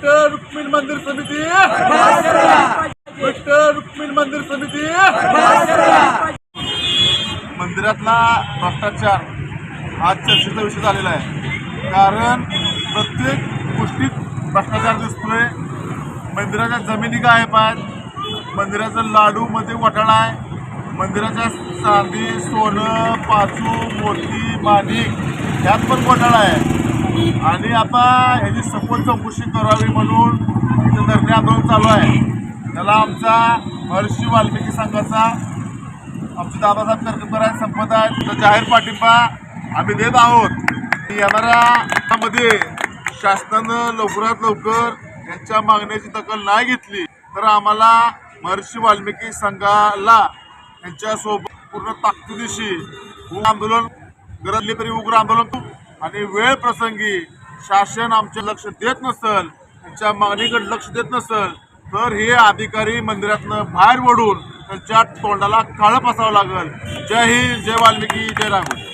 विठ्ठल रुक्मिण मंदिर समिती. विठ्ठल रुक्मिण मंदिर समिती. मंदिरातला भ्रष्टाचार हा चर्चेचा विषय झालेला आहे. कारण प्रत्येक गोष्टीत भ्रष्टाचार दिसतोय. मंदिराच्या जमिनी गायब आहेत. मंदिराचं लाडूमध्ये वटाळा आहे. मंदिराच्या चांदी सोनं पाचू मोती माणिक यात पण घोटाळा आहे. आणि आता ह्याची सखोल चौकशी करावी म्हणून इथं धरणे आंदोलन चालू आहे. त्याला आमचा महर्षी वाल्मिकी संघाचा आमचे दादासाहेब करकंदर आहेत संपत आहेत. त्याचा जाहीर पाठिंबा आम्ही देत आहोत. येणाऱ्या काळामध्ये शासनानं लवकरात लवकर यांच्या मागण्याची दखल नाही घेतली तर आम्हाला महर्षी वाल्मिकी संघाला यांच्यासोबत पूर्ण ताकदीशी आंदोलन गरजले तरी उग्र आंदोलन आणि वेळ प्रसंगी शासन आमचे लक्ष देत नसल त्यांच्या मागणीकडे लक्ष देत नसल तर हे अधिकारी मंदिरातनं बाहेर वडून त्यांच्या तोंडाला काळं पसावं लागल. जय हिंद जय वाल्मिकी जय राघव